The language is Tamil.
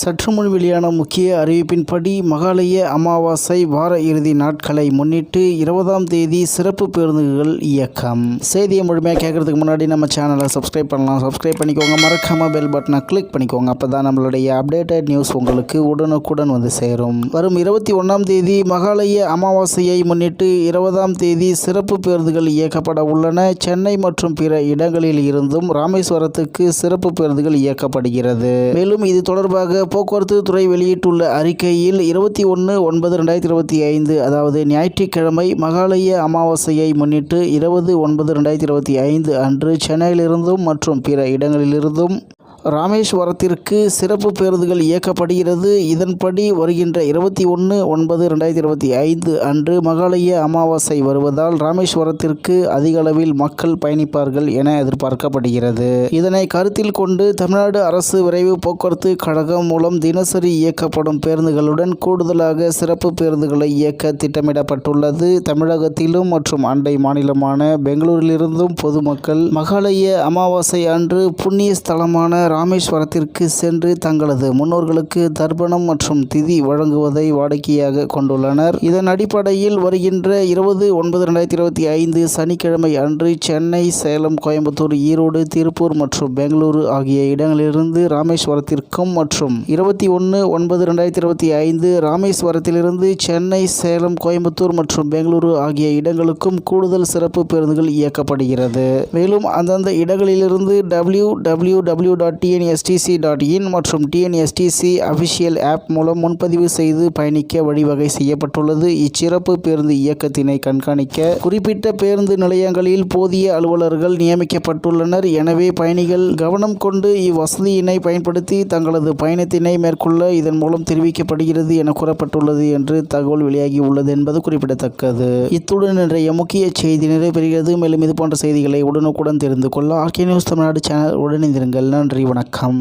சற்று முன் வெளியான முக்கிய அறிவிப்பின்படி மகாலய அமாவாசை வார இறுதி நாட்களை முன்னிட்டு இருபதாம் தேதி சிறப்பு பேருந்துகள் இயக்கம். செய்தியை முழுமையாக கேட்கறதுக்கு முன்னாடி நம்ம சேனலை சப்ஸ்கிரைப் பண்ணலாம். சப்ஸ்கிரைப் பண்ணிக்கோங்க. மறக்காம பெல் பட்டனை கிளிக் பண்ணிக்கோங்க. அப்போ தான் நம்மளுடைய அப்டேட்டட் நியூஸ் உங்களுக்கு உடனுக்குடன் வந்து சேரும். வரும் இருபத்தி ஒன்றாம் தேதி மகாலய அமாவாசையை முன்னிட்டு இருபதாம் தேதி சிறப்பு பேருந்துகள் இயக்கப்பட உள்ளன. சென்னை மற்றும் பிற இடங்களில் இருந்தும் ராமேஸ்வரத்துக்கு சிறப்பு பேருந்துகள் இயக்கப்படுகிறது. மேலும் இது தொடர்பாக போக்குவரத்து துறை வெளியிட்டுள்ள அறிக்கையில் இருபத்தி ஒன்று ஒன்பது ரெண்டாயிரத்தி இருபத்தி ஐந்து அதாவது ஞாயிற்றுக்கிழமை மகாலய அமாவாசையை முன்னிட்டு இருபது ஒன்பது ரெண்டாயிரத்தி இருபத்தி ஐந்து அன்று சென்னையிலிருந்தும் மற்றும் பிற இடங்களிலிருந்தும் ராமேஸ்வரத்திற்கு சிறப்பு பேருந்துகள் இயக்கப்படுகிறது. இதன்படி வருகின்ற இருபத்தி ஒன்று ஒன்பது ரெண்டாயிரத்தி இருபத்தி ஐந்து அன்று மகாலய அமாவாசை வருவதால் ராமேஸ்வரத்திற்கு அதிக அளவில் மக்கள் பயணிப்பார்கள் என எதிர்பார்க்கப்படுகிறது. இதனை கருத்தில் கொண்டு தமிழ்நாடு அரசு விரைவு போக்குவரத்து கழகம் மூலம் தினசரி இயக்கப்படும் பேருந்துகளுடன் கூடுதலாக சிறப்பு பேருந்துகளை இயக்க திட்டமிடப்பட்டுள்ளது. தமிழகத்திலும் மற்றும் அண்டை மாநிலமான பெங்களூரிலிருந்தும் பொதுமக்கள் மகாலய அமாவாசை அன்று புண்ணிய ஸ்தலமான ராமேஸ்வரத்திற்கு சென்று தங்களது முன்னோர்களுக்கு தர்ப்பணம் மற்றும் திதி வழங்குவதை வாடிக்கையாக கொண்டுள்ளனர். இதன் அடிப்படையில் வருகின்ற இருபது ஒன்பது ரெண்டாயிரத்தி இருபத்தி ஐந்து சனிக்கிழமை அன்று சென்னை சேலம் கோயம்புத்தூர் ஈரோடு திருப்பூர் மற்றும் பெங்களூரு ஆகிய இடங்களிலிருந்து ராமேஸ்வரத்திற்கும் மற்றும் இருபத்தி ஒன்று ஒன்பது ரெண்டாயிரத்தி இருபத்தி ஐந்து ராமேஸ்வரத்திலிருந்து சென்னை சேலம் கோயம்புத்தூர் மற்றும் பெங்களூரு ஆகிய இடங்களுக்கும் கூடுதல் சிறப்பு பேருந்துகள் இயக்கப்படுகிறது. மேலும் அந்தந்த இடங்களிலிருந்து W W W dot TNSTC dot in மற்றும் டிஎன்எஸ்டிசி அஃபிஷியல் ஆப் மூலம் முன்பதிவு செய்து பயணிக்க வழிவகை செய்யப்பட்டுள்ளது. இச்சிறப்பு பேருந்து இயக்கத்தினை கண்காணிக்க குறிப்பிட்ட பேருந்து நிலையங்களில் போதிய அலுவலர்கள் நியமிக்கப்பட்டுள்ளனர். எனவே பயணிகள் கவனம் கொண்டு இவ்வசதியினை பயன்படுத்தி தங்களது பயணத்தினை மேற்கொள்ள இதன் மூலம் தெரிவிக்கப்படுகிறது என கூறப்பட்டுள்ளது என்று தகவல் வெளியாகி உள்ளது என்பது குறிப்பிடத்தக்கது. இத்துடன் இன்றைய முக்கிய செய்தி நிறைவேறுகிறது மேலும் இது போன்ற செய்திகளை உடனுக்குடன் தெரிந்து கொள்ள ஆர்கே நியூஸ் தமிழ்நாடு சேனல் உடனிருங்கள் நன்றி வணக்கம்.